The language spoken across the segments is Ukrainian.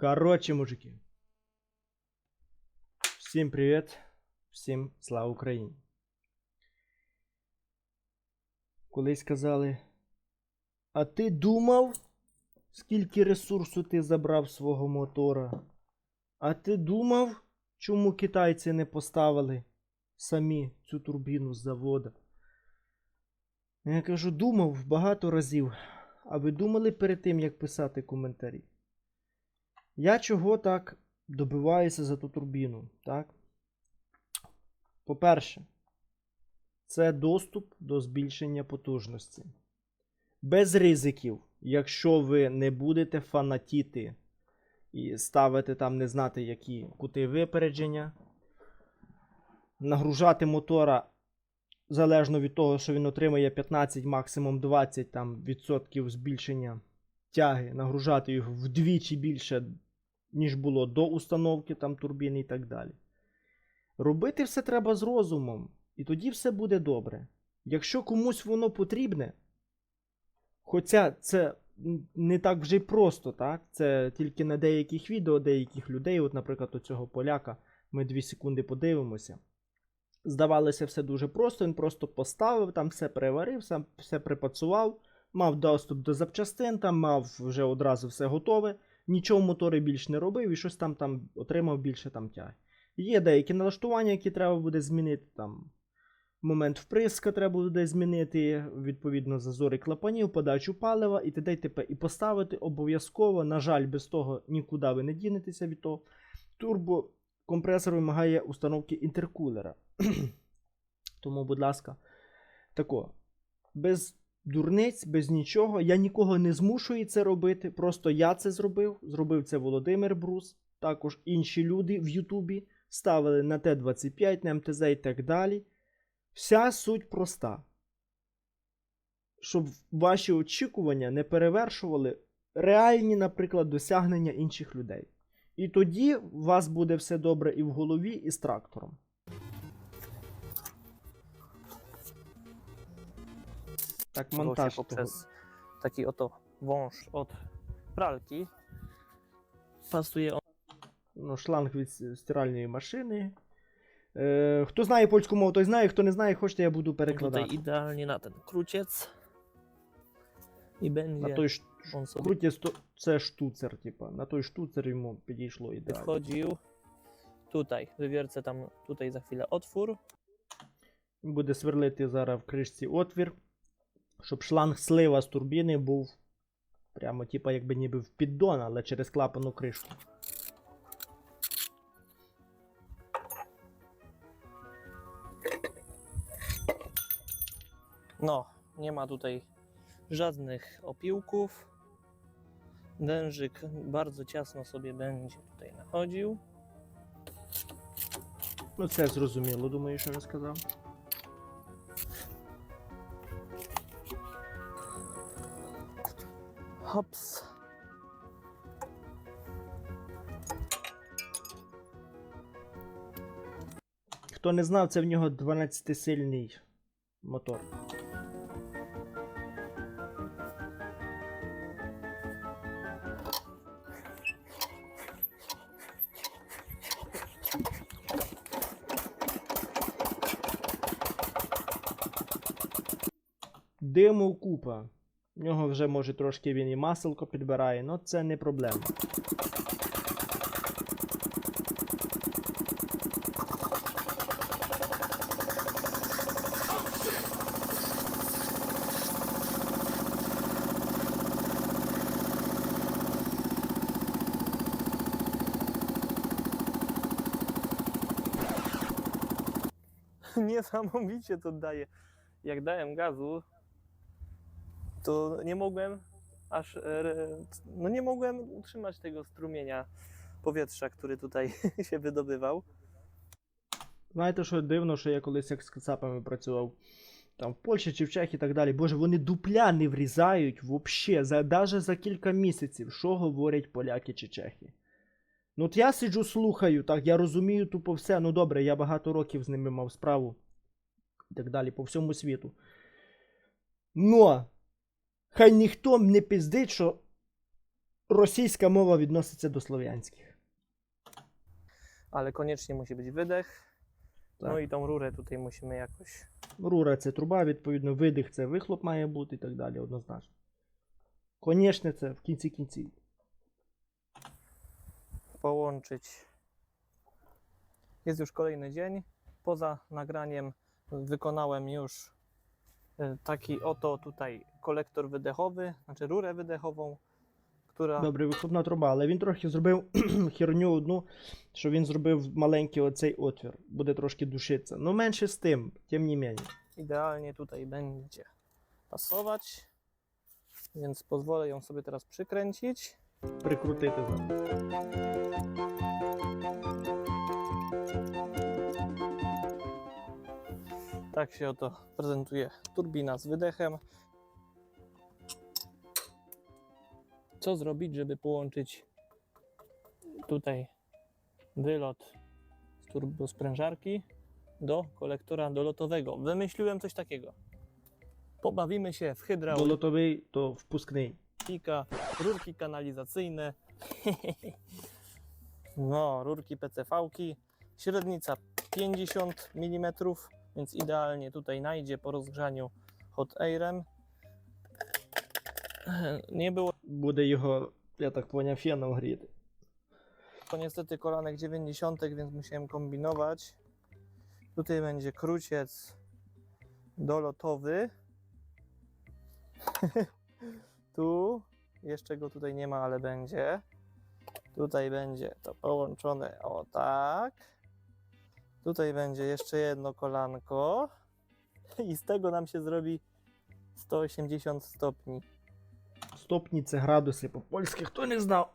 Короче, мужики. Всім привіт. Всім слава Україні. Колись казали. А ти думав, скільки ресурсу ти забрав свого мотора? А ти думав, чому китайці не поставили самі цю турбіну з завода? Я кажу, думав багато разів. А ви думали перед тим, як писати коментарі? Я чого так добиваюся за ту турбіну, так? По-перше, це доступ до збільшення потужності. Без ризиків, якщо ви не будете фанатіти і ставити там не знати які кути випередження, нагружати мотора залежно від того, що він отримає 15, максимум 20 там, відсотків збільшення тяги, нагружати його вдвічі більше, ніж було до установки там турбіни і так далі. Робити все треба з розумом, і тоді все буде добре. Якщо комусь воно потрібне, хоча це не так вже й просто, так? Це тільки на деяких відео деяких людей, от, наприклад, у цього поляка, ми 2 секунди подивимося. Здавалося, все дуже просто, він просто поставив, там все переварив, сам все припрацював, мав доступ до запчастин, там мав вже одразу все готове, нічого в моторі більш не робив і щось там, там отримав більше там тяги. Є деякі налаштування, які треба буде змінити. Там момент вприска треба буде змінити, відповідно, зазори клапанів, подачу палива і т.д. і т.п. І поставити обов'язково, на жаль, без того нікуди ви не дінетеся від того. Турбокомпресор вимагає установки інтеркулера. Тому, будь ласка, тако, без дурниць, без нічого. Я нікого не змушую це робити. Просто я це зробив. Зробив це Володимир Брус. Також інші люди в Ютубі ставили на Т-25, на МТЗ і так далі. Вся суть проста. Щоб ваші очікування не перевершували реальні, наприклад, досягнення інших людей. І тоді у вас буде все добре і в голові, і з трактором. Так, Montaż того. poprzez taki oto wąż od pralki. Pasuje on ну, шланг від с- стиральної машини. Е, хто знає польську мову, той знає, хто не знає, хочете, я буду перекладати. tutaj idealnie na ten kruciec. I będzie той ш... on sobie круті сто... це штуцер, типа. На той штуцер йому підійшло ідеально. wchodził. Tutaj, wywiercę tam tutaj za chwilę otwór. Буде сверлити зараз в кришці отвір, щоб шланг слива з турбіни був прямо, типа, якби ніби в піддон, але через клапану кришку. No, nie ma tutaj żadnych opiłków. Dężyk bardzo ciasno sobie będzie tutaj nachodził. Ну, це зрозуміло, думаю, що я сказав. Hops. Хто не знав, це в нього 12-сильний мотор. Диму купа. В нього вже може трошки він і маселко підбирає, але це не проблема. Niesamowicie to daje. Jak dałem gazu, to nie mogłem aż. e, No nie mogłem utrzymać tego strumienia powietrza, który tutaj się wydobywał. Знаєте, що дивно, що я колись як з кацапами працював там в Польщі чи в Чехії і так далі. Боже, вони дупля не врізають вообще, за, даже за кілька місяців, що говорять поляки чи чехи. Ну от я сиджу, слухаю, так, я розумію тупо все. Ну добре, я багато років з ними мав справу і так далі по всьому світу. Но хай ніхто не пиздить, що російська мова відноситься до слов'янських. ale koniecznie musi być wydech. No Tak. i tą rurę tutaj musimy jakoś Рура це труба, відповідно, видих це вихлоп має бути і так далі, однозначно. Конечне, це в кінці кінців. połączyć. Jest już kolejny dzień. Poza nagraniem wykonałem już e, taki oto tutaj kolektor wydechowy, znaczy rurę wydechową, która Добре, вихлопна труба, але він трохи зробив херню одну, що він зробив маленький оцей отвір. Буде трошки душитися. Ну менше з тим, тим не менше. idealnie tutaj będzie pasować. Więc pozwolę ją sobie teraz przykręcić. Прикрутити зараз. Tak się oto prezentuje turbina z wydechem. co zrobić, żeby połączyć tutaj wylot z turbosprężarki do kolektora dolotowego. Wymyśliłem coś takiego. Pobawimy się w hydraulikę. Dolotowej to wpusknej. Rurki kanalizacyjne. no, rurki PCV-ki. Średnica 50 mm, więc idealnie tutaj najdzie po rozgrzaniu hot airem. Nie było Буде його, я так поняв, феном гріти. to niestety kolanek 90, więc musiałem kombinować. Tutaj będzie kruciec dolotowy. tu jeszcze go tutaj nie ma, ale będzie. Tutaj będzie to połączone o tak. Tutaj będzie jeszcze jedno kolanko. I z tego nam się zrobi 180 stopni. Стопні це градуси по-польськи, хто не знав.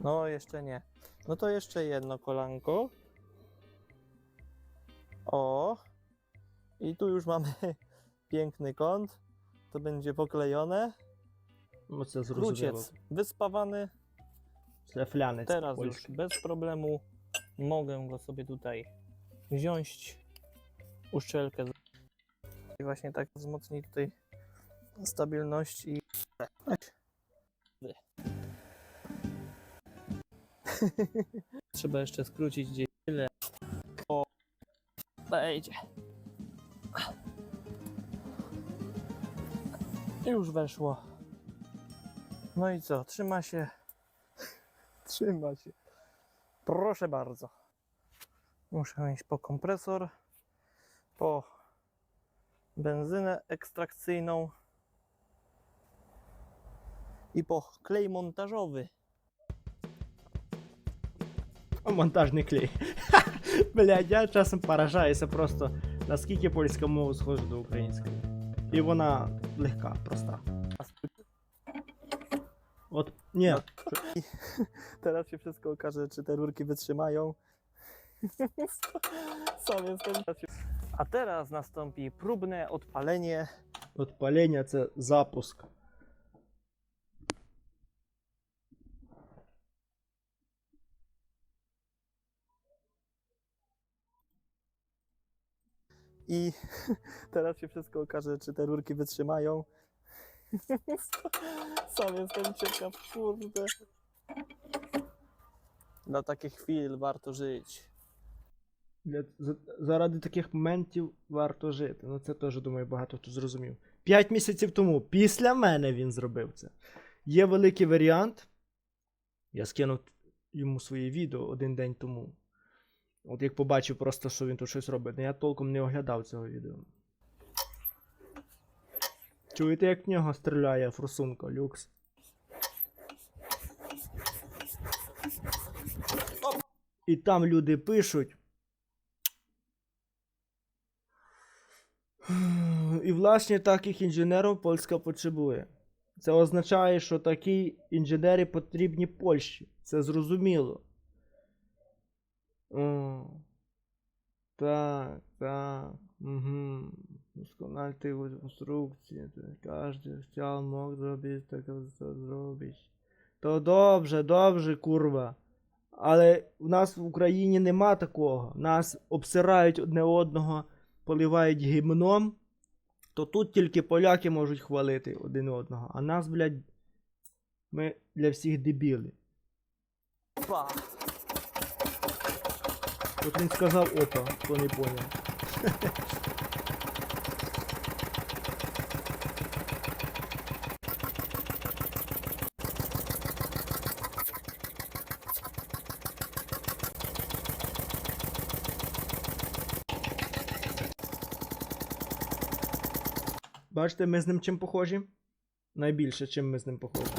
No, jeszcze nie. No to jeszcze jedno kolanko. O. I tu już mamy piękny kąt. To będzie poklejone. Ну це зрозуміло. Kruciec wyspawany. Це флянець Teraz już польський. bez problemu mogę go sobie tutaj wziąć. Uszczelkę. z- I właśnie tak wzmocni tutaj stabilność i. Wy. Trzeba jeszcze skrócić gdzieś tyle. O, wejdzie. Już weszło. No i co? Trzyma się. Trzyma się. Proszę bardzo. Muszę iść po kompresor, po benzynę ekstrakcyjną i po klej montażowy. А монтажний клей. Блядь, я часом поражаюся просто, наскільки польська мова схожа до української. І вона легка, проста. От, ні, No. I teraz się wszystko okaże, czy te rurki wytrzymają. Sam jestem. A teraz nastąpi próbne odpalenie от палення це запуск. I teraz się wszystko okaże, czy te rurki wytrzymają. Sam jestem ciekaw, kurde. Dla takich chwil warto żyć. Для, за- заради таких моментів варто жити. Ну це теж, думаю, багато хто зрозумів. П'ять місяців тому, після мене він зробив це. Є великий варіант. Я скинув йому своє відео один день тому. От як побачив просто, що він тут щось робить. Ну я толком не оглядав цього відео. Чуєте, як в нього стріляє форсунка, люкс? І там люди пишуть. І власне таких інженерів Польська потребує. Це означає, що такі інженери потрібні Польщі. Це зрозуміло. О, так, так. Угу. Доскональте конструкції. Кожен chciał мог зробити, так це зробить. То добре, добре, курва. Але в нас в Україні нема такого. Нас обсирають одне одного, поливають гімном. То тут тільки поляки можуть хвалити один одного. А нас, блядь, ми для всіх дебілів. Опа! От він сказав опа, хто не поняв. Бачите, ми з ним чим похожі? Найбільше, чим ми з ним похожі.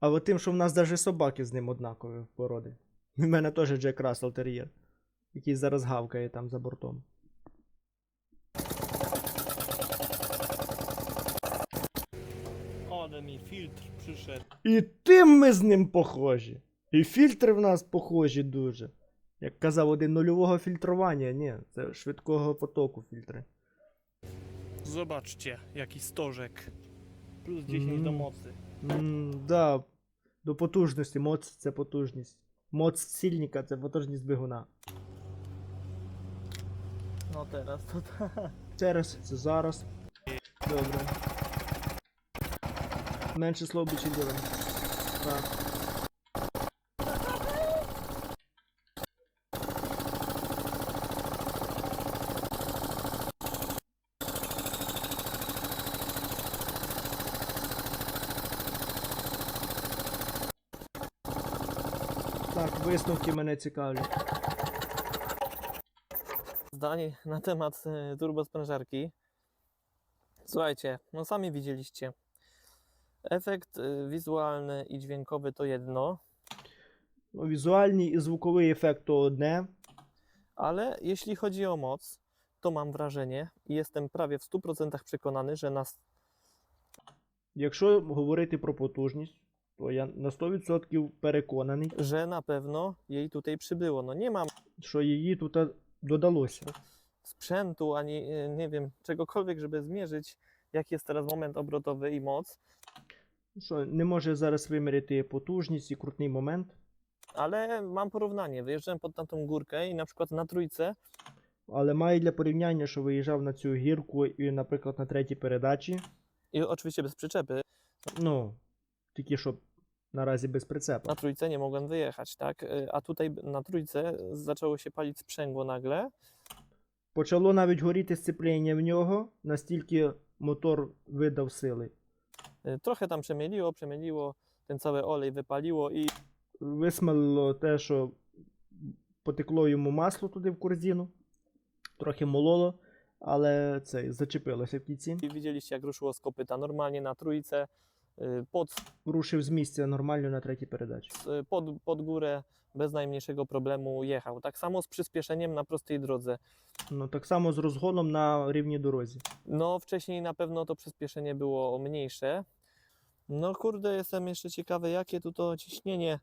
Але тим, що в нас навіть собаки з ним однакові в породи. У мене теж Джек Рассел тер'єр, який зараз гавкає там за бортом. Filtr przyszedł. І тим ми з ним похожі. І фільтри в нас похожі дуже. Як казав один нульового фільтрування, ні, це швидкого потоку фільтри. Zobaczcie, jaki stożek. Plus 10 do mocy. М, да, до потужності. Моц це потужність. Моц сильника це. No teraz to tak. Через це зараз. Добре. Менше слов більше діло. Так. Так, висновки мене цікавлять. Zdanie na temat e, turbosprężarki. Słuchajcie, no sami widzieliście. Efekt e, wizualny i dźwiękowy to jedno, Ну, Візуальний і звуковий ефект то одне. ale jeśli chodzi o moc, to mam wrażenie i jestem prawie w 100% przekonany, że nas Якщо говорити про потужність, то я на 100% переконаний, że na pewno jej tutaj przybyło. No nie mam що її тут додалося. sprzętu ani e, nie wiem czegokolwiek, żeby zmierzyć, jaki jest teraz moment obrotowy i moc, Що не може зараз виміряти потужність і крутний момент, ale mam porównanie. Wyjeżdżałem pod tamtą górkę i na przykład na trójce але має для порівняння, що виїжджав на цю гірку і, наприклад, на третій передачі. i oczywiście bez przyczepy, Ну, тільки що наразі без прицепа. na trójce nie mogłem wyjechać, tak? A tutaj na trójce zaczęło się palić sprzęgło nagle. Почало навіть горіти сцеплення в нього, настільки мотор видав сили. Trochę tam przemieliło, przemieliło, ten cały olej wypaliło i Висмалило те, що потекло йому масло туди в корзину, трохи мололо, але це зачепилося в кінці. i widzieliście jak ruszyło z kopyta. Normalnie na trójce pod, Рушив з місця нормально на третій передачі. y, pod, pod górę bez najmniejszego problemu jechał. Tak samo z przyspieszeniem na prostej drodze. Ну, так само з розгоном на рівній дорозі. No wcześniej na pewno to przyspieszenie było mniejsze. No kurde, jestem jeszcze ciekawy jakie tu to ciśnienie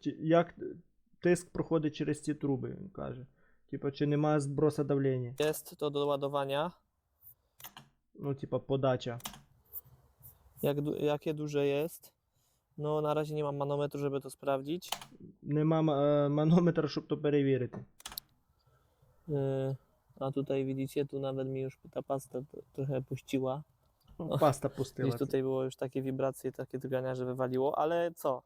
Чи- Як тиск проходить через ці труби, він каже. Типа, чи немає зброса давлення? jest to do ładowania. Ну, типа, подача. Jak, du- jakie duże jest. No na razie nie mam manometru, żeby to sprawdzić. Нема е, манометра, щоб то перевірити. Yy, a tutaj widzicie, tu nawet mi już ta pasta t- trochę puściła. Ну, Паста пустила. Gdzieś tutaj było już takie wibracje, takie drgania, że wywaliło, ale co?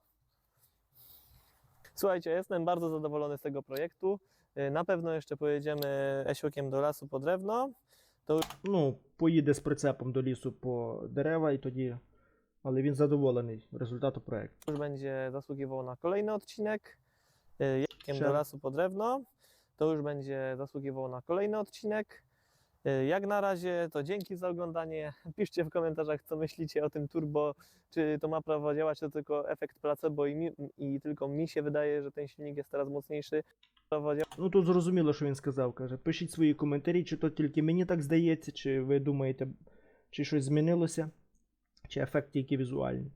Słuchajcie, jestem bardzo zadowolony z tego projektu. Yy, Na pewno jeszcze pojedziemy esiokiem do lasu po drewno. Ну, поїде з прицепом до лісу по дерева і тоді. Але він задоволений результатом проекту. już będzie zasługiwało na kolejny odcinek. Y, Jakiem Siema. do lasu po drewno. To już będzie zasługiwało na kolejny odcinek. Y, Jak na razie to dzięki za oglądanie. Piszcie w komentarzach, co myślicie o tym turbo. Czy to ma prawo działać, to tylko efekt placebo i, mi, i tylko mi się wydaje, że ten silnik jest teraz mocniejszy. Ну тут зрозуміло, що він сказав. Каже, пишіть свої коментарі, чи то тільки мені так здається, чи ви думаєте, чи щось змінилося, чи ефект тільки візуальний.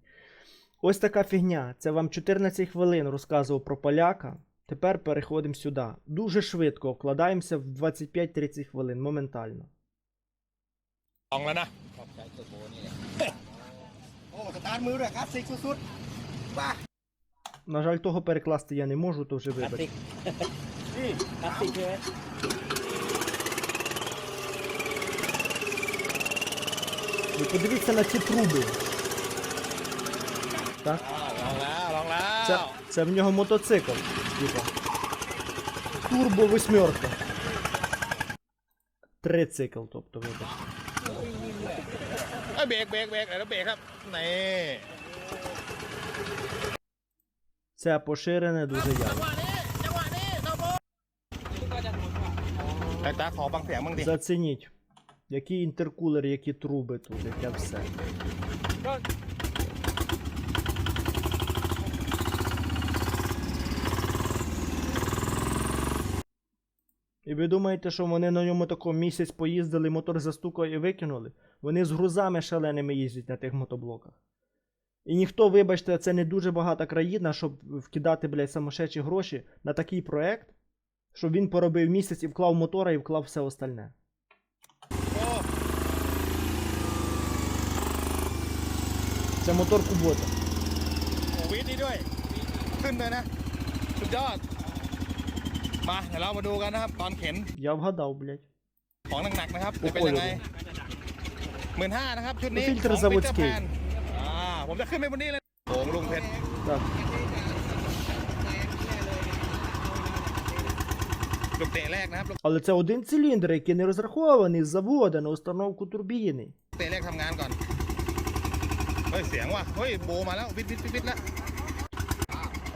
Ось така фігня. Це вам 14 хвилин розказував про поляка. Тепер переходимо сюди. Дуже швидко вкладаємося в 25-30 хвилин моментально. На жаль, того перекласти я не можу, то вже вибач. А ти де? Ви подивіться на ці труби. Так? Це, це в нього мотоцикл. Типа. Турбо восьмерка. Трицикл, тобто вибач. Обіг, біг, біг, біг, біг, біг, біг, це поширене дуже явно. Зацініть. Який інтеркулер, які труби тут, яке все. І ви думаєте, що вони на ньому тако місяць поїздили, мотор застукав і викинули? Вони з грузами шаленими їздять на тих мотоблоках. І ніхто, вибачте, це не дуже багата країна, щоб вкидати, блядь, самошечі гроші на такий проект, щоб він поробив місяць і вклав мотора і вклав все остальне. โอ้ Це мотор Кубота.โหวิทย์นี่ด้วย ขึ้นเลยนะ สุดยอด มา เดี๋ยวเรามาดูกันนะครับ ตอนเข็น Я вгадав, блядь. ของหนักๆนะครับ โอ้ จะ โห เป็นยังไงหมื่นห้านะครับ ชุดนี้ ฟิลเตอร์ ของ заводський Peter Pan อ่า ผมจะขึ้นไปบนนี้เลยโอ่งลุงเพชร Так. ลูกเตะแรกนะครับลูก Але це один циліндр, який не розрахований з заводу на установку турбіни. เตะแรกทำงานก่อน เฮ้ย เสียงว่ะ เฮ้ย โบมาแล้ว วิทย์วิทย์วิทย์วิทย์แล้ว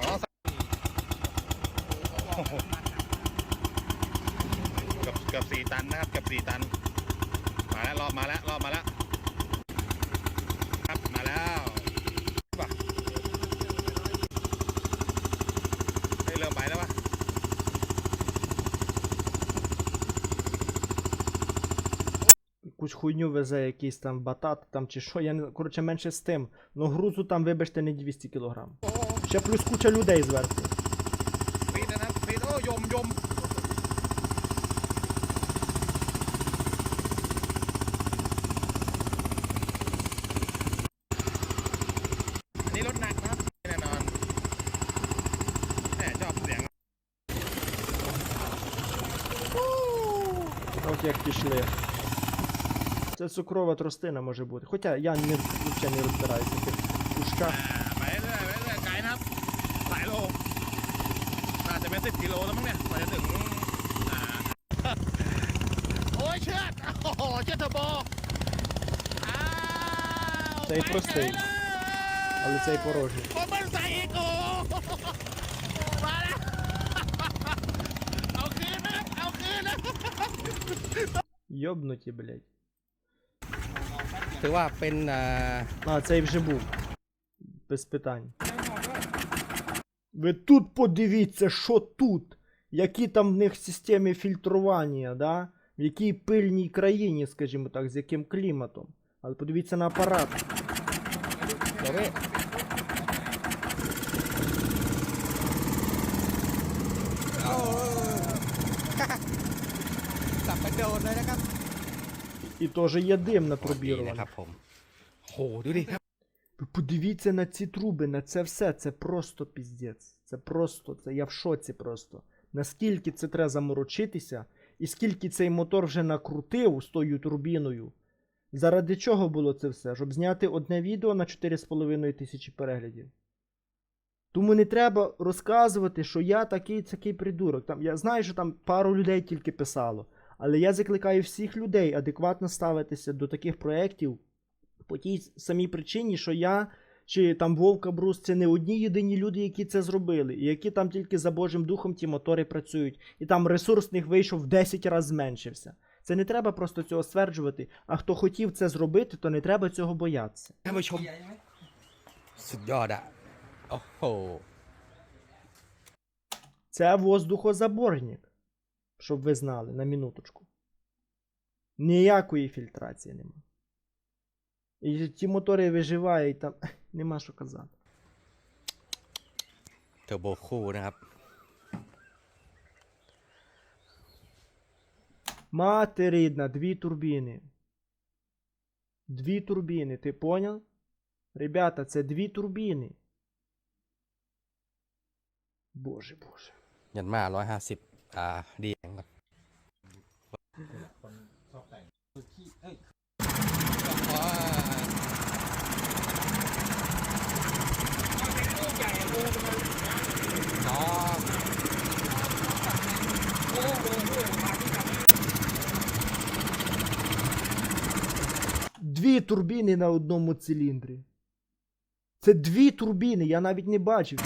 อ๋อโอ้โหเกือบเกือบสี่ตันนะครับ เกือบสี่ตัน хуйню везе якийсь там батат там чи що. Я не коротше менше з тим. Ну грузу там, вибачте, не 200 кг. Ще плюс куча людей зверху. цукрова тростина може бути. Хоча я не, взагалі не розбираюся типу, в тих пушках. Ой, чет! О, чет бо! Цей простий. Але цей порожній. Йобнуті, блядь. ถือว่าเป็นอ่า А, цей вже був. Без питань. Ви тут подивіться, що тут. Які там в них системи фільтрування, да? В якій пильній країні, скажімо так, з яким кліматом. Але подивіться на апарат. เดี๋ยวพี่โอ้กลับไปโดนเลยนะครับ І теж є дим ดี натурбірований. นะครับผมโหดูดิครับ Ви подивіться на ці труби, на це все. Це просто піздець. Це просто, це я в шоці просто. Наскільки це треба заморочитися, і скільки цей мотор вже накрутив з тою турбіною. Заради чого було це все? Щоб зняти одне відео на 4,5 тисячі переглядів. Тому не треба розказувати, що я такий такий придурок. Там, я знаю, що там пару людей тільки писало. Але я закликаю всіх людей адекватно ставитися до таких проєктів по тій самій причині, що я чи там Вовка Брус це не одні єдині люди, які це зробили, і які там тільки за Божим духом ті мотори працюють, і там ресурс в них вийшов в 10 разів зменшився. Це не треба просто цього стверджувати. А хто хотів це зробити, то не треба цього боятися. ท่านผู้ชม สุดยอดอะโอ้โห Це воздухозаборник, щоб ви знали на минуточку. Ніякої фільтрації нема. І ті мотори виживають там. Нема що казати. เทอร์โบคู่นะครับ Мати рідна, дві турбіни. Дві турбіни, ти поняв? Ребята, це дві турбіни. Боже, боже. ยันมาร้ อ่าดีแองก่อนคนชอบแต่งคือขี้เอ้ยน้อง Дві турбіни на одному циліндрі. Це дві турбіни, я навіть не бачив.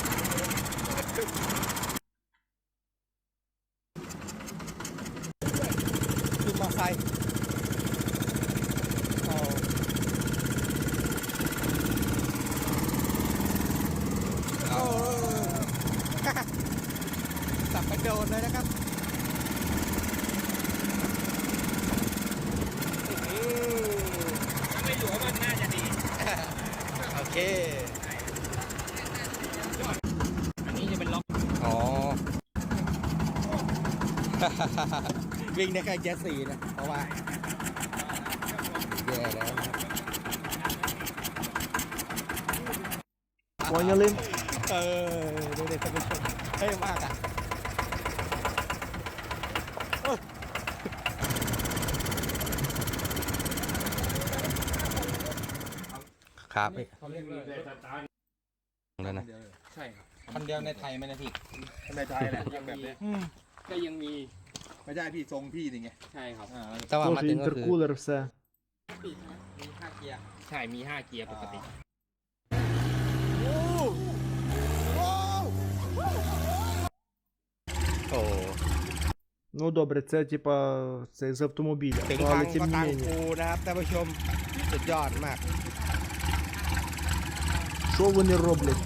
โดดเลยนะครับไม่หลวมมันน่าจะดี โอเค อันนี้จะเป็นล็อก อ๋อ วิ่งได้แค่เจ็ดสี่นะ เพราะว่าครับนั่นนะ ใช่ครับ คนเดียวในไทยไหมนะพี่ ในใจแหละยังแบบนี้ ก็ยังมี ไม่ใช่พี่ทรงพี่นี่ไง ใช่ครับ อ่า แต่ว่ามา Тоже ถึงก็คือ інтеркулер, все. มีห้าเกียร์ ใช่ มี 5 เกียร์ปกติ โอ้ Ну добре, це типа це з автомобіля. ถึง Ну, ทาง але ก็ тим не ตัง менее. กูนะครับท่านผู้ชมสุดยอดมาก Що вони роблять?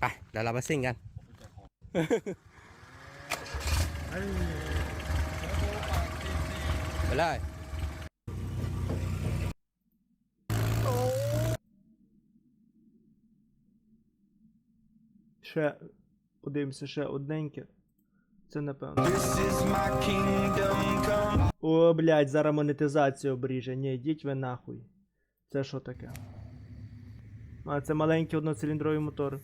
ไปเดี๋ยวเรามาซิ่งกัน ไปเลย Ще подивимося, ще одненьке. Це напевно. О, блядь, зараз монетизацію обріже. Ні, йдіть ви нахуй. Це що таке? А, це маленькі одноциліндрові мотори.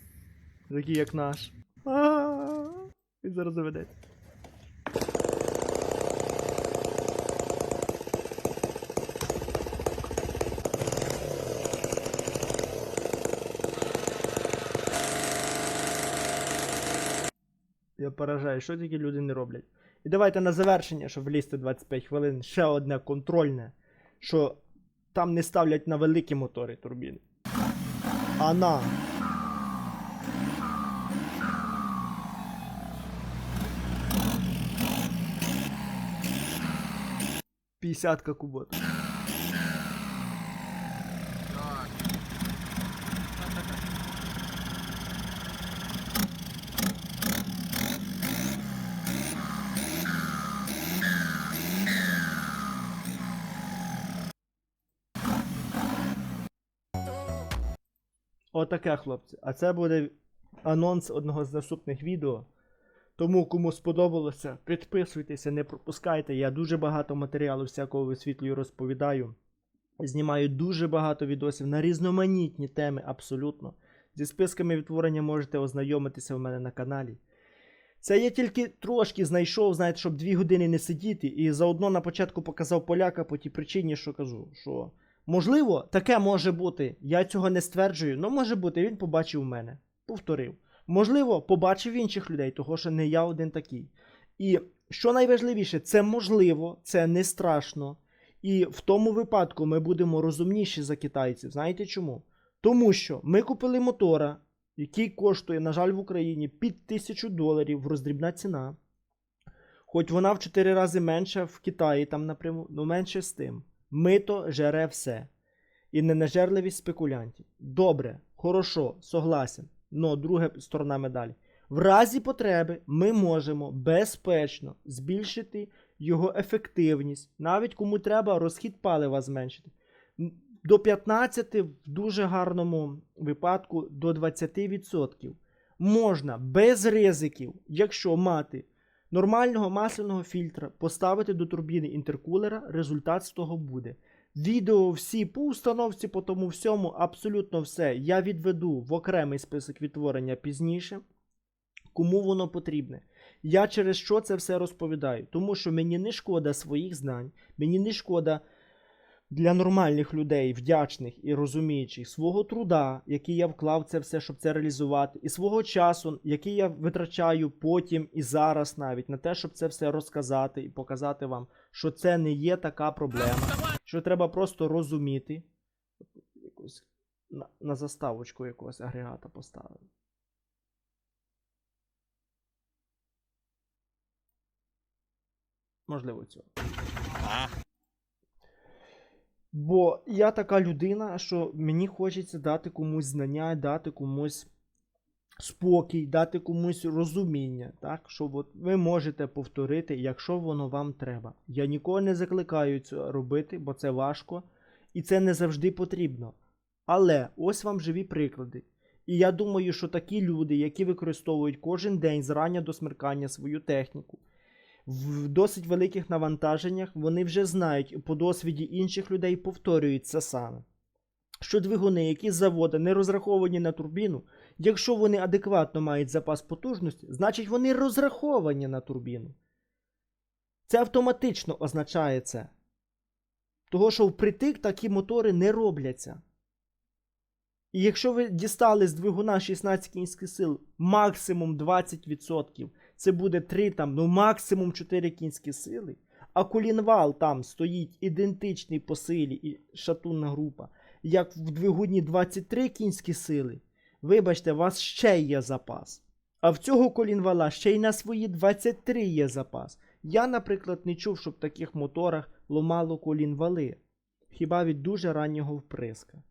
Такі як наш. Він зараз заведеться. Я поражаю, що такі люди не роблять. І давайте на завершення, щоб влізти 25 хвилин, ще одне контрольне, що там не ставлять на великі мотори турбіни. А на. П'ятдесятка кубот. Отаке, хлопці. А це буде анонс одного з наступних відео. Тому, кому сподобалося, підписуйтеся, не пропускайте. Я дуже багато матеріалу всякого висвітлюю, розповідаю. Знімаю дуже багато відосів на різноманітні теми абсолютно. Зі списками відтворення можете ознайомитися в мене на каналі. Це я тільки трошки знайшов, знаєте, щоб дві години не сидіти, і заодно на початку показав поляка по тій причині, що кажу, що можливо, таке може бути. Я цього не стверджую, але може бути, він побачив мене, повторив. Можливо, побачив інших людей, того що не я один такий. І що найважливіше, це можливо, це не страшно. І в тому випадку ми будемо розумніші за китайців. Знаєте чому? Тому що ми купили мотора, який коштує, на жаль, в Україні під 1000 доларів роздрібна ціна. Хоч вона в 4 рази менша в Китаї, там напряму, ну менше з тим. Мито жере все. І ненажерливість спекулянтів. Добре, хорошо, согласен. Но друга сторона медалі. В разі потреби ми можемо безпечно збільшити його ефективність, навіть кому треба розхід палива зменшити. До 15, в дуже гарному випадку до 20%. Можна без ризиків, якщо мати нормального масляного фільтра, поставити до турбіни інтеркулера, результат з того буде. Відео всі по установці, по тому всьому, абсолютно все я відведу в окремий список відтворення пізніше. Кому воно потрібне? Я через що це все розповідаю? Тому що мені не шкода своїх знань, мені не шкода для нормальних людей, вдячних і розуміючих свого труда, який я вклав це все, щоб це реалізувати, і свого часу, який я витрачаю потім і зараз навіть на те, щоб це все розказати і показати вам, що це не є така проблема, що треба просто розуміти. Якось на, на заставочку якогось агрегата поставив. Можливо, цього. Бо я така людина, що мені хочеться дати комусь знання, дати комусь спокій, дати комусь розуміння, так? що от ви можете повторити, якщо воно вам треба. Я нікого не закликаю це робити, бо це важко і це не завжди потрібно. Але ось вам живі приклади. І я думаю, що такі люди, які використовують кожен день зрання до смеркання свою техніку, в досить великих навантаженнях вони вже знають по досвіді інших людей повторюють це саме. Що двигуни, які з заводу не розраховані на турбіну, якщо вони адекватно мають запас потужності, значить вони розраховані на турбіну. Це автоматично означає це. Того, що впритик такі мотори не робляться. І якщо ви дістали з двигуна 16 кінських сил максимум 20%, це буде 3 там, ну максимум 4 кінські сили, а колінвал там стоїть ідентичний по силі і шатунна група, як в двигуні 23 кінські сили, вибачте, у вас ще є запас. А в цього колінвала ще й на свої 23 є запас. Я, наприклад, не чув, щоб в таких моторах ломало колінвали. Хіба від дуже раннього вприска.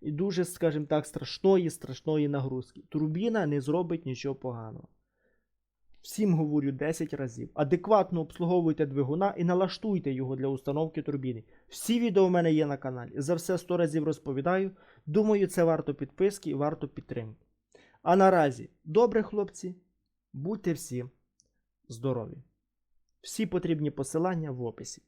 І дуже, скажімо так, страшної, страшної нагрузки. Турбіна не зробить нічого поганого. Всім говорю 10 разів. Адекватно обслуговуйте двигуна і налаштуйте його для установки турбіни. Всі відео в мене є на каналі. За все 100 разів розповідаю. Думаю, це варто підписки і варто підтримки. А наразі, добре, хлопці, будьте всі здорові. Всі потрібні посилання в описі.